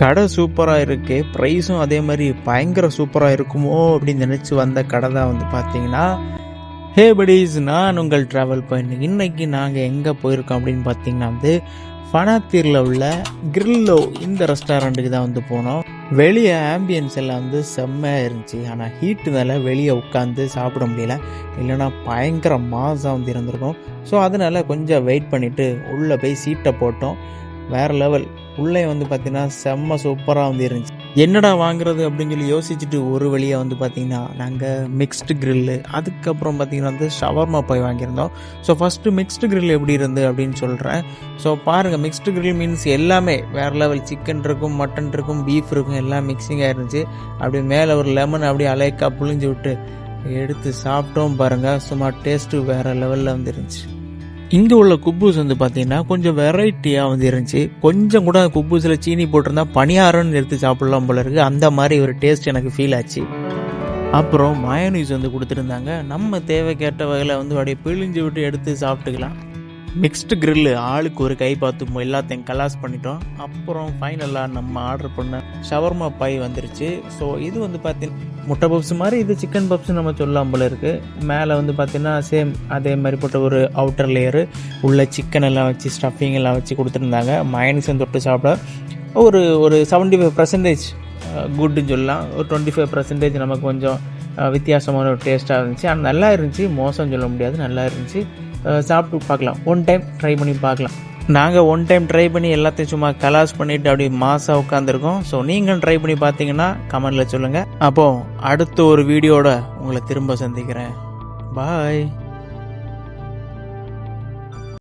கடை சூப்பராக இருக்குது ப்ரைஸும் அதே மாதிரி பயங்கர சூப்பராக இருக்குமோ அப்படின்னு நினச்சி வந்த கடை தான் வந்து பார்த்தீங்கன்னா ஹே படிஸ் நான் உங்கள் ட்ராவல் பாயிண்ட் இன்றைக்கி நாங்கள் எங்கே போயிருக்கோம் அப்படின்னு பார்த்தீங்கன்னா வந்து ஃபனாத்தீரில் உள்ள கிரில்லோ இந்த ரெஸ்டாரண்ட்டுக்கு தான் வந்து போனோம். வெளியே ஆம்பியன்ஸ் எல்லாம் வந்து செம்மையாக இருந்துச்சு. ஆனால் ஹீட்டுனால வெளியே உட்காந்து சாப்பிட முடியல. இல்லைன்னா பயங்கர மாசாக வந்து இருந்திருக்கும். ஸோ அதனால கொஞ்சம் வெயிட் பண்ணிவிட்டு உள்ளே போய் சீட்டை போட்டோம். வேறு லெவல் உள்ளே வந்து பார்த்தீங்கன்னா செம்ம சூப்பராக வந்து இருந்துச்சு. என்னடா வாங்குறது அப்படின்னு சொல்லி யோசிச்சுட்டு ஒரு வழியாக வந்து பார்த்தீங்கன்னா நாங்கள் மிக்ஸ்டு கிரில்லு அதுக்கப்புறம் பார்த்தீங்கன்னா வந்து ஷவர்மா போய் வாங்கியிருந்தோம். ஸோ ஃபஸ்ட்டு மிக்ஸ்டு grill எப்படி இருந்து அப்படின்னு சொல்கிறேன் ஸோ பாருங்கள் மிக்ஸ்டு grill மீன்ஸ் எல்லாமே வேறு லெவல் சிக்கன் இருக்கும் மட்டன் இருக்கும் பீஃப் இருக்கும் எல்லாம் மிக்சிங்காக இருந்துச்சு. அப்படியே மேலே ஒரு லெமன் அப்படியே அலைக்கா புழிஞ்சு விட்டு எடுத்து சாப்பிட்டோம் பாருங்கள் சும்மா டேஸ்ட்டு வேறு லெவலில் வந்து இருந்துச்சு. இங்கே உள்ள குப்பூஸ் வந்து பார்த்தீங்கன்னா கொஞ்சம் வெரைட்டியாக வந்து இருந்துச்சு. கொஞ்சம் கூட குப்பூஸில் சீனி போட்டிருந்தா பணியாரம்னு எடுத்து சாப்பிடலாம் போல இருக்குது அந்த மாதிரி ஒரு டேஸ்ட் எனக்கு ஃபீல் ஆச்சு. அப்புறம் மயோனீஸ் வந்து கொடுத்துருந்தாங்க. நம்ம தேவைக்கேற்ற வகையில் வந்து அப்படியே பிழிஞ்சு விட்டு எடுத்து சாப்பிட்டுக்கலாம். மிக்ஸ்டு கிரில்லு ஆளுக்கு ஒரு கை பார்த்து எல்லாத்தையும் கலாஸ் பண்ணிட்டோம். அப்புறம் ஃபைனலாக நம்ம ஆர்டர் பண்ண ஷவர்மா பை வந்துருச்சு. ஸோ இது வந்து பார்த்தீங்கன்னா முட்டை பப்ஸ் மாதிரி இது சிக்கன் பப்ஸ் நம்ம சொல்லலாம் போல இருக்குது மேலே வந்து பார்த்தீங்கன்னா சேம் அதே மாதிரி போட்ட ஒரு அவுட்டர் லேயரு உள்ளே சிக்கன் எல்லாம் வச்சு ஸ்டஃபிங் எல்லாம் வச்சு கொடுத்துருந்தாங்க. மயனிசன் தொட்டு சாப்பிட ஒரு ஒரு செவன்ட்டி ஃபைவ் பர்சன்டேஜ் குட்டுன்னு சொல்லலாம். ஒரு டுவெண்ட்டி ஃபைவ் பர்சன்டேஜ் நமக்கு கொஞ்சம் வித்தியாசமான ஒரு டேஸ்ட்டாக இருந்துச்சு. ஆனால் நல்லா இருந்துச்சு. மோசம் சொல்ல முடியாது. நல்லா இருந்துச்சு. சாப்பிட்டு பார்க்கலாம். ஒன் டைம் ட்ரை பண்ணி பார்க்கலாம். நாங்கள் ஒன் டைம் ட்ரை பண்ணி எல்லாத்தையும் சும்மா கலாஸ் பண்ணிவிட்டு அப்படியே மாசாக உட்காந்துருக்கோம் ஸோ நீங்களும் ட்ரை பண்ணி பார்த்தீங்கன்னா கமெண்டில் சொல்லுங்கள் அப்போது அடுத்த ஒரு வீடியோட உங்களை திரும்ப சந்திக்கிறேன். பாய்